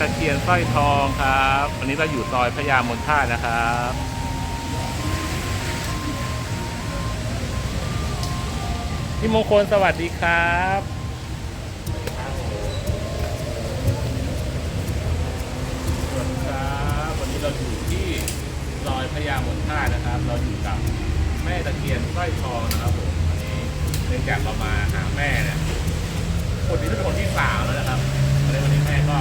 ตะเคียนสร้อยทองครับวันนี้เราอยู่ซอยพญามนท่านะครับพี่มงคลสวัสดีครับสวัสดีครับ วันนี้เราอยู่ที่ซอยพญามนท่านะครับ เราอยู่กับแม่ตะเคียนสร้อยทองนะครับผมวันนี้เนื่องจากเรามาหาแม่เนี่ยคนนี้เป็นคนที่สามแล้วนะครับ แม่ก็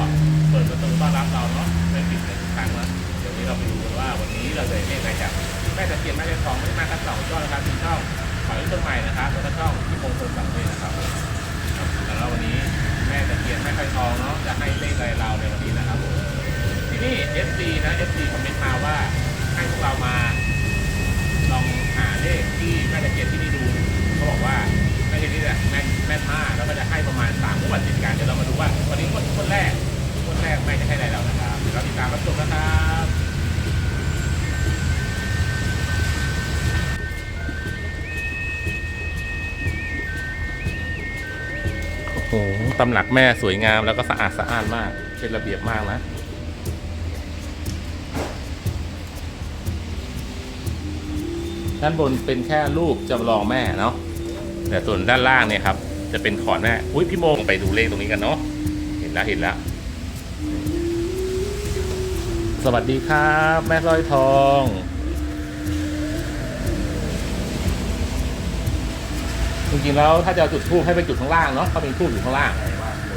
เปิดประตูต้อนรับเราเนาะไม่ปิดเลยทุกครั้งแล้วเดี๋ยวนี้เราไปดูกันว่าวันนี้เราจะได้อะไรจากแม่ตะเคียนแม่ตะทองไม่มาแค่สองช่องนะครับมีช่องขอยต้นใหม่นะครับแล้วก็ช่องที่มงคลสังเวยนะครับแล้ววันนี้แม่ตะเคียนแม่ไข่ทองเนาะจะให้เลขอะไรเราในวันนี้นะครับผมที่นี่ FC นะ FC คอมเมนต์มาว่าให้พวกเรามา ลองหาเลขที่แม่ตะเคียนที่นี่ดูเขาบอกว่า แม่ตะเคียนนี่แหละแม่แม่นมาแล้วก็จะให้ประมาณสามงวดติดกันเดี๋ยวเรามาดูว่าวันนี้งวดงวดแรกงวดแรกแม่จะให้อะไรเรานะครับเดี๋ยวเราติดตามรับชมนะครับโอ้โหตำหนักแม่สวยงามแล้วก็สะอาดสะอ้านมาก เป็นระเบียบมากนะด้านบนเป็นแค่รูปจำลองแม่เนาะ แต่ส่วนด้านล่างเนี่ยครับ จะเป็นขอนแม่อุ้ยพี่โมงไปดูเลขตรงนี้กันเนาะเห็นแล้วเห็นแล้ว สวัสดีครับ แม่ร้อยทองจริงๆแล้วถ้าจะจุดทูบให้ไปจุดข้างล่างเนาะเขาเป็นทูบอยู่ข้างล่าง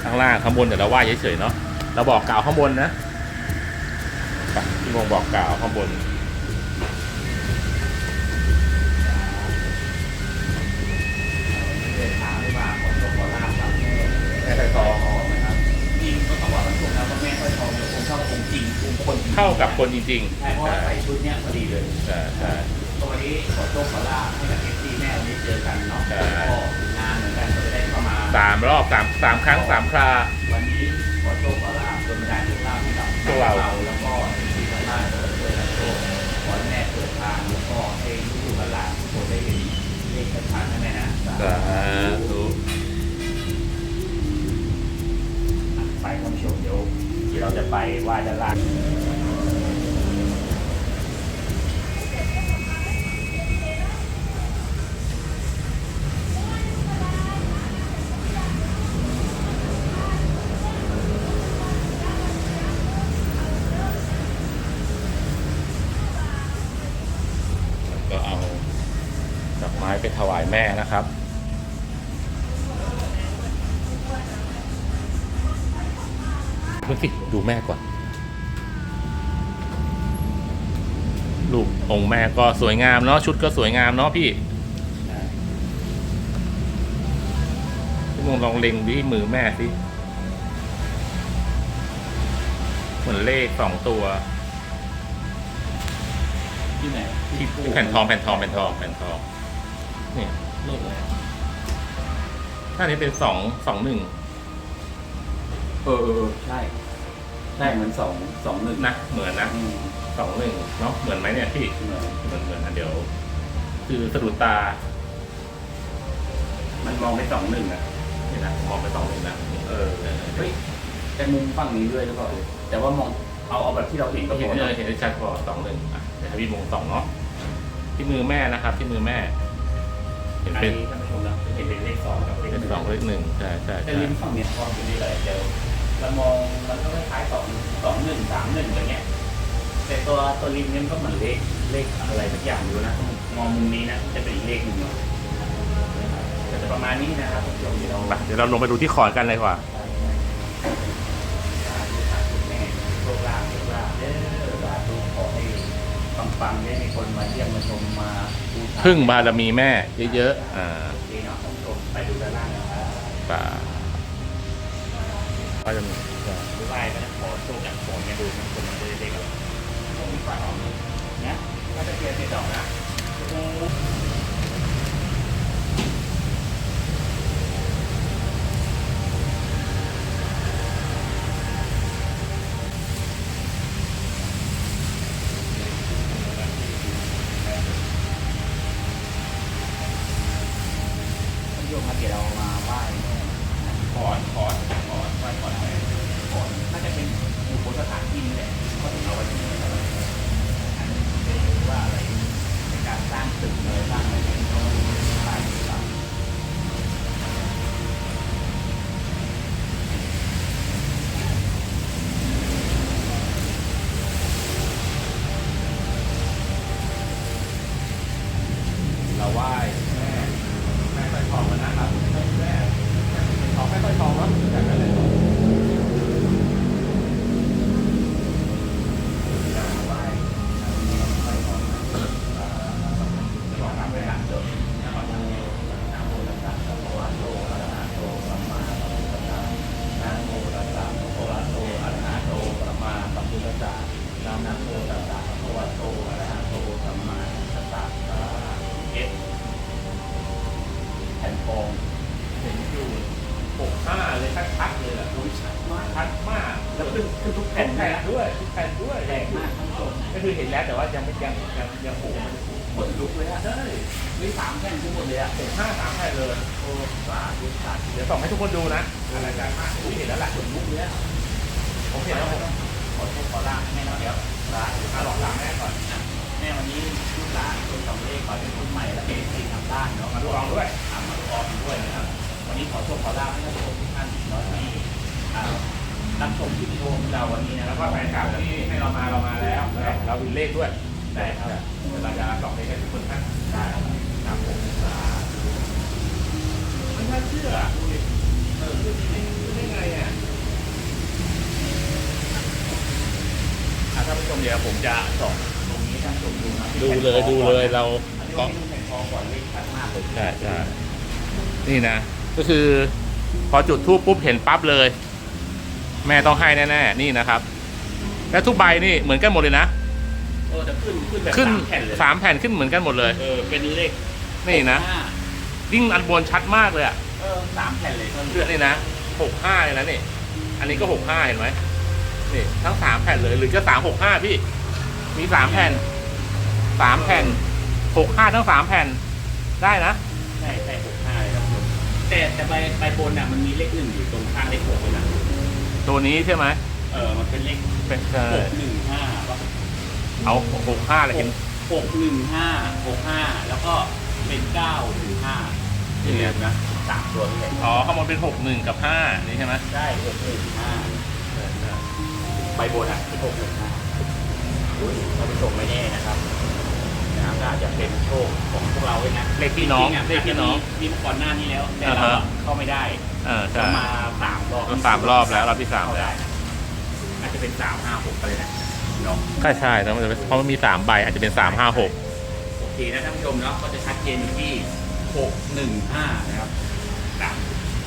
ข้างล่างข้างบนเดี๋ยวเราไหว้เฉยๆเนาะเราบอกกล่าวข้างบนนะพี่โมงบอกกล่าวข้างบน ของหลวงพ่อลาบครับแม่ไข่ทองนะครับจริงก็ต้องบอกว่าถูกแล้วว่าแม่ค่อยทองเนี่ยคงเข้าองค์จริงองค์คนจริงเข้ากับคนจริงใช่เพราะว่าใส่ชุดเนี้ยพอดีเลยๆใช่ใช่ตรงนี้ขอโชคขอลาบให้กับเอฟซีแม่วันนี้เจอกันเนาะใช่ก็งานเหมือนกันก็จะได้เข้ามาสามรอบสามสามครั้งสามคราวันนี้ขอโชคขอลาบจนได้โชคลาภให้กับพวกเราแล้วก็เอฟซีทั้งบ้านก็ช่วยกันโชคขอให้แม่เปิดทางแล้วก็ให้ลูกๆหลานๆทุกคนได้เห็นเลขชัดๆนะแม่นะสาธุ เราจะไปไหว้ด้านล่างก็เอาดอกไม้ไปถวายแม่นะครับ ดูสิ ดูแม่ก่อนรูปองค์แม่ก็สวยงามเนาะชุดก็สวยงามเนาะพี่พี่มงลองเล็งที่มือแม่สิเหมือนเลขสองตัว ที่ไหนที่แผ่นทองแผ่นทองแผ่นทองแผ่นทองนี่เลขอะไรถ้านี้เป็นสองสองหนึ่ง เออเออเออใช่ ใช่เหมือนสองสองหนึ่งนะเหมือนนะอืมสองหนึ่งเนาะเหมือนไหมเนี่ยพี่เหมือนเหมือนเหมือนนะเดี๋ยว คือสะดุดตามันมองไปสองหนึ่งอะเนี่ยนะมองไปสองหนึ่งนะเออเออเฮ้ยแต่มุมฝั่งนี้ด้วยหรือเปล่าแต่ว่ามองเอาเอาแบบที่เราเห็นก็พเห็นอเลยเห็นได้ชัดกว่าสองหนึ่งอะเดี๋ยวให้พี่มงสองเนาะที่มือแม่นะครับ ที่มือแม่ เห็นอันเป็นนี้ท่านผู้ชมนะเห็นเป็นเลขสองกับเลขหเป็นนึ่งสองเลขหนึ่งใช่ใช่แต่ใช่ริมฝั่งเนี้ยพอเป็นเลขอะไรเดี๋ยว เรามองมันก็คล้ายๆสองสองหนึ่งสามหนึ่งอย่างเงี้ยแต่ตัวตัวริมเนี่ยมันก็เหมือนเลขเลขอะไรสักอย่างอยู่นะมองมุมนี้นะจะเป็นอีกเลขหนึ่งเนาะแต่จะประมาณนี้นะครับท่านผู้ชมเดี๋ยวเราไปเดี๋ยวเราลงไปดูที่ขอนกันเลยดีกว่า แม่โชคลาภโชคลาภเด้อสาธุขอให้ปังๆได้มีคนมาเยี่ยมมาชมมาบูชาพึ่งบารมีแม่เยอะๆอ่าโอเคเนาะท่านผู้ชมไปดูด้านล่างนะครับ ป่า ก็จะมีดูไหว้ไปนะขอโชคจากขอเนี่ยดูมันคนมันจะได้เด็กอะไรต้องมีฝ่ายออกนะถ้าจะเกียร์ติดดอกนะ แล้วแต่ว่ายังไม่ยังยังยังโผล่มันขนลุกเลยอะใช่มีสามแผ่นทั้งหมดเลยอะหกห้าสามแผ่นเลยโอ้สาธุสาธุเดี๋ยวส่งให้ทุกคนดูนะอะไรายการมากผมเห็นแล้วแหละขนลุกเลยอะผมเห็นแล้วผมขอโทษขอลาให้แม่เนาะเดี๋ยวลามาหลอกหลานแม่ก่อนอะแม่วันนี้ลูกหลานคนสองเลขขอเป็นคนใหม่และเป็นสิ่งทำด้านเนาะมาดูลองด้วยทำมาดูออกด้วยนะครับวันนี้ขอโชคขอลาให้ท่านผู้ชมทุกท่านเนาะที่อ่า รับชมคลิปวิดีโอของเราวันนี้นะคแล้รัวบก็แฟนคลับที่ให้เรามาเรามาแล้วแล้วเราดูเลขด้วยได้ครับเดี๋ยวเราจะส่งเลขให้ทุกคนท่านได้ครับครับผมไม่น่าเชื่อดูดิเออดูดิไม่รู้ได้ไงอะอะท่านผู้ชมเดี๋ยวผมจะส่งตรงนี้ท่านผู้ชมดูนะดูเลยดูเลยเราอันนี้ก็ไม่ดูแผ่นทองก่อนเลขชัดมากเลยใช่ใช่นี่นะ ก็คือ พอจุดทูปปุ๊บเห็นปั๊บเลย แม่ต้องให้แน่ๆนี่นะครับ และทุกใบนี่เหมือนกันหมดเลยนะเออจะขึ้นขึ้นแบบขึ้นสามแผ่นเลยสามแผ่นขึ้นเหมือนกันหมดเลย เออเป็นเลขนี่นะห้ายิ่งอันบนชัดมากเลยอะเออสามแผ่นเลยท่านผู้ชเลือมดนี่นะหกห้าเลยนะนี่อันนี้ก็หกห้าเห็นไหมนี่ทั้งสามแผ่นเลยหรือจะสามหกห้าพี่ มีสามแผ่นสามแผ่นหกห้าทั้งสามแผ่นได้นะ ใช่ใช่หกห้าเลยครับผมแต่แต่ใบใบบนอะมันมีเลขหนึ่งอยู่ตรงข้างเลขหกเลยนะ ตัวนี้ใช่ไหมเออมันเป็นเลขเป็นเอหอกหนึ่งห้าป่ะเอาหกห้าเลยเห็นหกหนึ่งห้าหกห้าแล้วก็เป็นเก้าหนึ่งห้านี่ไงนะสามตัวนี่แหละอ๋อข้างบนเป็นหกหนึ่งกับห้านี่ใช่ไหมได้หกหนึ่งห้าใบบนอะเป็นหกหนึ่งห้าท่านผู้ชมไม่แน่นะครับ นะครับก็อาจจะเป็นโชคของพวกเราด้วยนะเลขพี่น้องจริๆะเลขพี่น้องมีมาก่อนหน้านี้แล้วแต่อ่าเราฮะอะเข้าไม่ได้เออใช่เรามาสามรอบก็สามรอบแล้วรอบที่สามเข้แล้วได้อาจจะเป็นสามห้าหกอะไรนะเนาะ ใช่ใช่แล้วมันจะเป็นเพราะมันมีสามใบอาจจะเป็นสามห้าหกโอเคนะท่านผู้ชมเนาะก็จะชัดเจนอยู่ที่หกหนึ่งห้านะครับสาม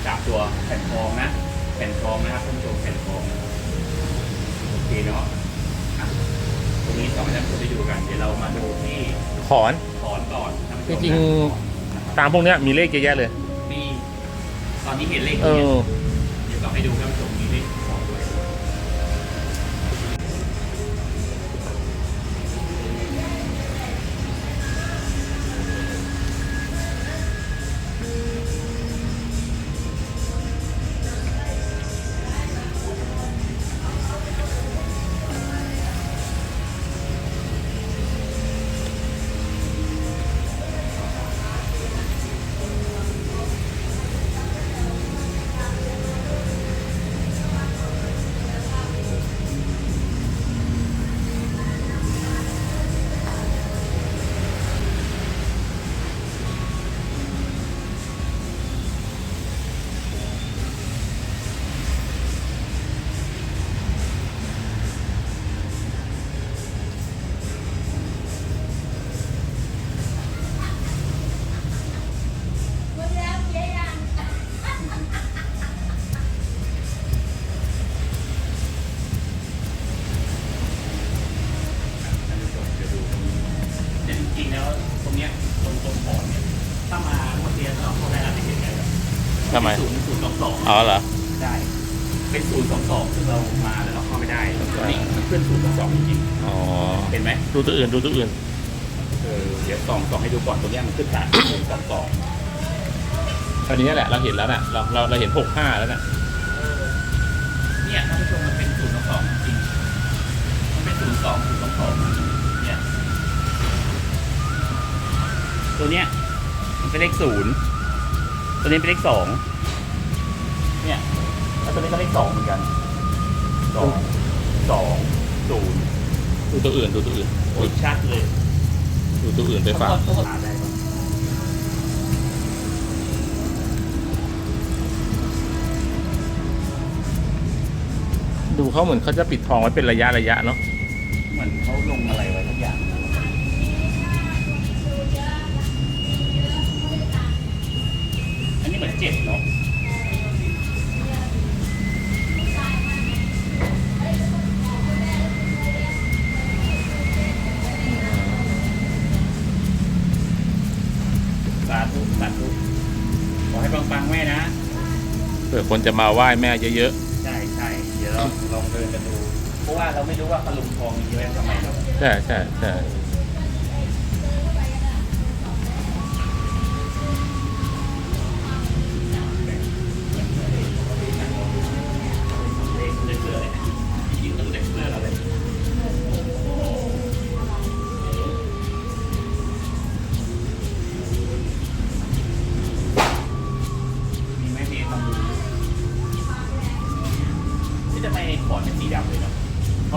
สามตัวแผ่นทองนะ แผ่นทองนะครับท่านผู้ชมแผ่นทองโอเคเนาะอะตรงนี้สองท่านผู้ชมได้ดูกัน เดี๋ยวเรามาดูที่ข อน ถอนก่อนท่านผู้ชมจริงตามพวกเนี้ยมีเลขเยอะแยะเลย มีตอนนี้เห็นเลขเอนี้อเดี๋ยวเราให้ดูท่านผู้ชม ตัวอื่นดูตัวอื่นเออเดี๋ยวส่องส่องให้ดูก่อนตรงเนี้ยมันขึ้นฐานศูนย์สองสองอันนี้แหละเราเห็นแล้วน่ะเราเราเราเห็นหกห้าแล้วน่ะเนี่ยท่านผู้ชมมันเป็นศูนย์สองสองจริงของเนี่ยตัวเนี้ยมันเป็นเลขศูนย์ตัวนี้เป็นเลขสองเนี่ยแล้วตัวนี้ก็เลขสองเหมือนกันสองสองศูนย์ ดูตัวอื่นดูตัวอื่นโอ้ยชัดเลยดูตัวอื่นไปฝากต้องหาได้ปะดูเขาเหมือนเขาจะปิดทองไว้เป็นระยะระยะเนาะเหมือนเขาลงอะไรไว้ทุกอย่างอันนี้เหมือนเจ็ดเนาะาธุสาธุขอให้ปังๆแม่นะ เผื่อคนจะมาไหว้แม่เยอะใช่ใช่เดี๋ยวเราลองเดินกันดู เพราะว่าเราไม่รู้ว่าพลุงทองมีไว้ทำไมเนาะ ๆ ใช่ใช่ใช่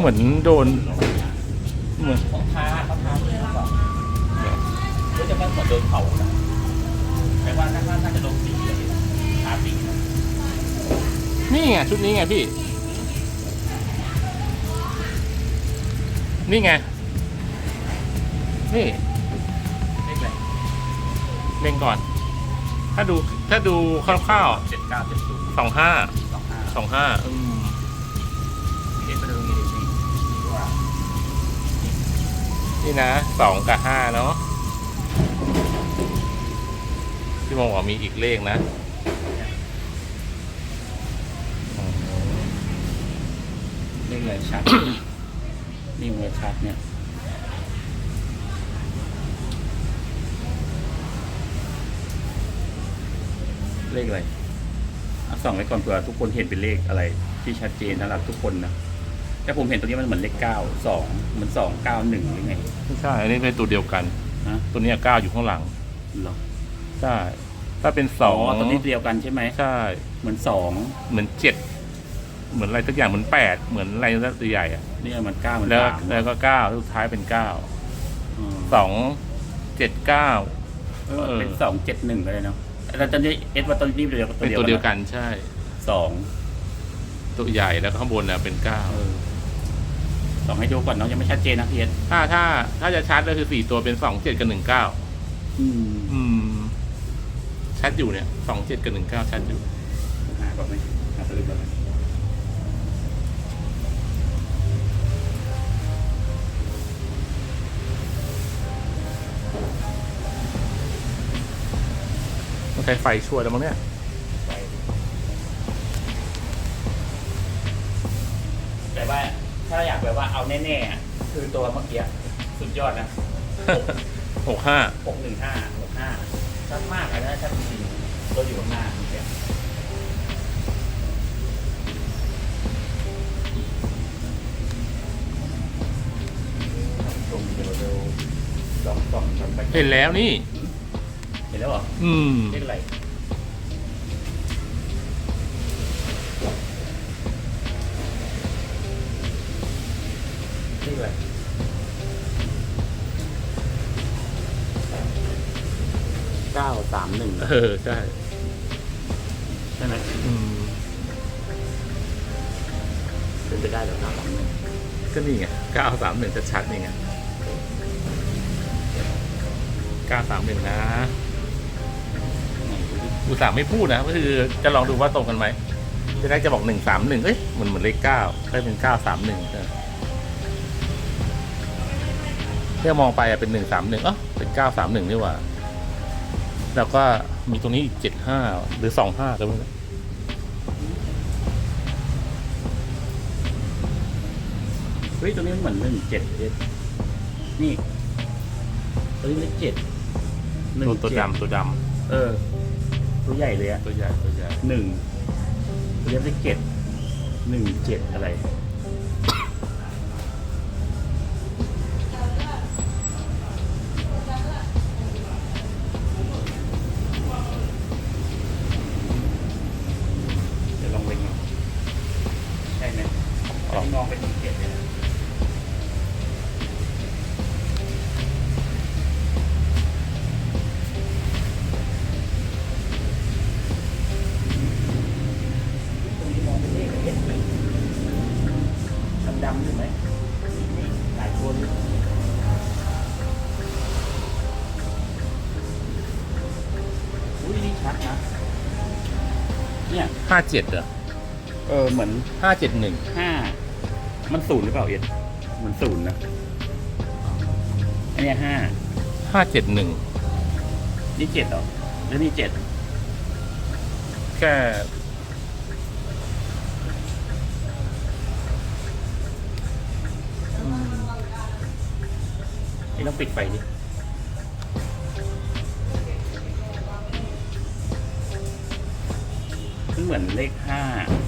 เหมือนโดนเหมือนของทาเขาทาเลยหรือเปล่าก็จะไม่เหมือนโดนเผานะแต่ว่าน่าน่าจะโดนสีเลยทาสีนะนี่ไงชุดนี้ไงพี่ นี่ไง นี่เลขอะไรเล่งก่อน ถ้าดูถ้าดูคร่าวเจ็ดเก้าเจ็ดศูนย์ๆสองห้าสองห้าสองห้าอืม นี่นะสองกับห้าเนาะพี่มองว่ามีอีกเลขนะเลขอะไรชัด นี่มันชัดเนี่ยเลขอะไรเอาส่องไว้ก่อนเผื่อทุกคนเห็นเป็นเลขอะไรที่ชัดเจนสำหรับทุกคนนะ แต่ผมเห็นตัวนี้มันเหมือนเลขเก้าสองเหมือนสองเก้าหนึ่งหรือไงไม่ใช่ อันนี้เป็นตัวเดียวกัน ฮะตัวเนี้ยเก้าอยู่ข้างหลัง เหรอใช่ ถ้าเป็นสอ๋อองตัวนี้เดียวกันใช่ไหมใช่ เหมือนสองเหมือนเจ็ด เหมือนอะไรสักอย่างเหมือนแปด เหมือนอะไรสักใหญ่อะนี่มันเก้าเหมือนแล้วสามแล้วก็เก้าสุดท้ายเป็นเก้า อืมสองเจ็ดเก้า เออ เป็นสองเจ็ดหนึ่งเลยเนาะแล้วตอนนี้เอสว่าตัวนี้เดียวเป็นตัวเดียวกันใช่ สองตัวใหญ่แล้วก็ข้างบนน่ะเป็นเก้าเออ สองให้ดูก่อนเนาะยังไม่ชัดเจนนะพี่เอสถ้าถ้าถ้าจะชัดก็คือสี่ตัวเป็นสองเจ็ดกับหนึ่งเก้าอืมอืม ชัดอยู่เนี่ยสองเจ็ดกับหนึ่งเก้าชัดอยู่หาแบบไหมหาสลิปแบบไหมต้องใช้ไฟช่วยแล้วมั้งเนี่ย ถ้าอยากแบบว่าเอาแน่ๆอะคือตัวเมื่อกี้สุดยอดนะหกห้าหกหนึ่งห้าหกห้าชัดมากเลยนะชัดจริงๆตัวอยู่ข้างหน้าเมื่อกี้ตรงเดี๋ยวเดี๋ยวลองส่องกันไปเห็นแล้วนี่ เห็นแล้วเหรอ อืม เลขอะไร เออใช่ใช่ไหมอืมเป็นไปได้เหรอเก้าสาก็นี่ไงเก้าสามหนึ่งชัดๆนี่ไงเก้าสามหนึ่งนะอุตส่าห์ไม่พูดนะก็คือจะลองดูว่าตรงกันไหมจะได้จะบอกหนึ่งสามหนึ่งเอ้ยเหมันเหมือนเลขเก้าก็เป็นเก้าสามหนึ่งเพื่อมองไปเป็นหนึ่งสามหนึ่งเออเป็นเก้าสามหนึ่งนี่หว่า แล้วก็มีตรงนี้อีกเจ็ดห้าหรือสองห้าก็ไม่รู้เฮ้ยตัวนี้มันเหมือนหนึ่งเจ็ดเอ็ดนี่ตัวนี้เลขเจ็ดหนึ่งตัวตัวเจ็ดำตัวดเออ ตัวใหญ่เลยอะำตัวใหญ่ตัวใหญ่หนึ่งตัวนี้เลขเจ็ดหนึ่งเจ็ดอะไราเจ็ดเหรอเออเหมือนห้าเจ็ดหนึ่งห้ามันศูนย์หรือเปล่าเอ็ดเหมือนศูนย์นะอันเนี้ยห้าห้าเจ็ดหนึ่งนี่เจ็ดเหรอแล้วนี่เจ็ดแค่นี่ต้องปิดไฟดิ มันเหมือนเลขห้า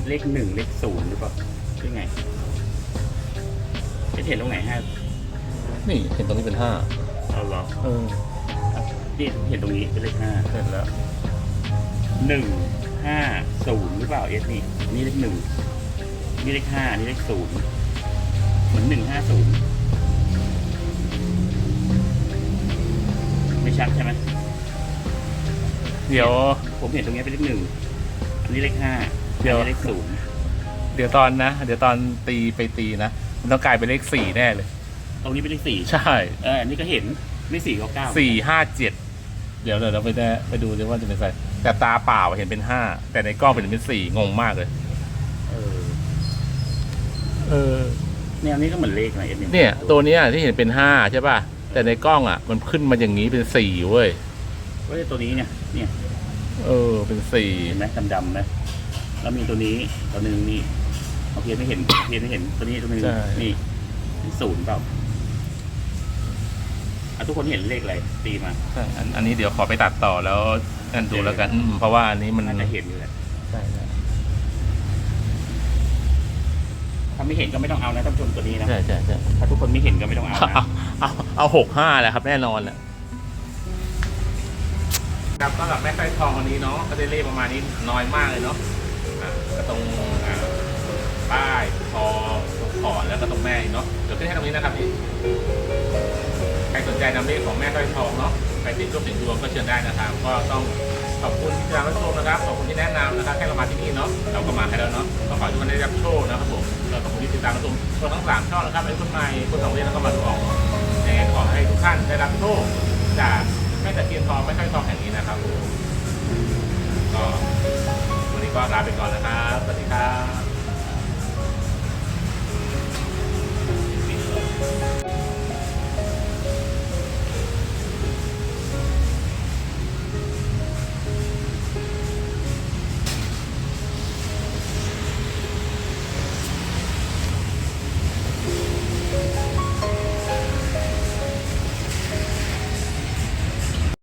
เลขหนึ่งเลขศูนย์หรือเปล่าหรือไงเอ็ดเห็นตรงไหนห้านี่เห็นตรงนี้เป็นห้าเอาเหรอเออนี่เห็นตรงนี้เป็นเลขห้าเสร็จแล้วหนึ่งห้าศูนย์หรือเปล่าเอสนี่นี่เลขหนึ่งนี่เลขห้านี่เลขศูนย์เหมือนหนึ่งห้าศูนย์ไม่ชัดใช่ไหมเดี๋ยวผมเห็นตรงนี้เป็นเลขหนึ่งอั นนี้เลขห้าเดี๋ยว อันนี้เลขศูนย์เดี๋ยวตอนนะ เดี๋ยวตอนตีไปตีนะ มันต้องกลายเป็นเลขสี่แน่เลย ตรงนี้เป็นเลขสี่ใช่เอออันนี้ก็เห็นเลขสี่เก้าเก้าสี่ห้าเจ็ดเดี๋ยวเดี๋ยวเราไปแน่ไปดูดิว่าจะเป็นอะไรแต่ตาเปล่าเห็นเป็นห้าแต่ในกล้องเป็นเป็นสี่งงมากเลย เออเออ เนี่ยอันนี้ก็เหมือนเลขนะเอสเนี่ย ตัวเนี้ยที่เห็นเป็นห้าใช่ป่ะแต่ในกล้องอะ มันขึ้นมาอย่างนี้เป็นสี่เว้ยเฮ้ยตัวนี้เนี่ยเนี่ย เออ เป็นสี่เห็นไหมดำๆไหมแล้วมีตัวนี้ตัวหนึ่งนี่โอเคไม่เห็น เพียไม่เห็นตัวนี้ตัวหนึงนี่นี่ศูนย์เปล่าอะทุกคนเห็นเลขอะไรตีมาใช่อันอันนี้เดี๋ยวขอไปตัดต่อแล้วนั่นดูแล้วกันอืมเพราะว่าอันนี้มันน่าจะเห็นอยู่แหละใช่ใช่ถ้าไม่เห็นก็ไม่ต้องเอานะท่านผู้ชมตัวนี้นะใช่ใช่ใช่ถ้าทุกคนไม่เห็นก็ไม่ต้องเอาเอานะเอาเอาหกห้าแหละครับ แน่นอนแหละ ครับก็กับแม่ไส้ทองวันนี้เนาะก็ได้เลขประมาณนี้น้อยมากเลยเนาะอะก็ตรงป้ายคอตรงขอนแล้วก็ตรงแม่เนาะเดี๋ยวขึ้นให้ตรงนี้นะครับพี่ใครสนใจนำเลขของแม่ไส้ทองเนาะไปติดรูปติดดวงก็เชิญได้นะครับ ก็ต้องขอบคุณที่ติดตามรับชมนะครับขอบคุณที่แนะนำนะครับให้เรามาที่นี่เนาะเราก็มาให้แล้วเนาะก็ขอให้ทุกคนได้รับโชคนะครับผมขอบคุณที่ติดตามรับชมตัวทั้งสามช่องนะครับไอ้คนใหม่คนสองเรียนแล้วก็มาดูออกยังไงขอให้ทุกท่านได้รับโชคจาก แม่ตะเทียนทองไม่ค่อยทองแห่งนี้นะครับผมก็วันนี้ก็ลาไปก่อนนะครับ สวัสดีครับ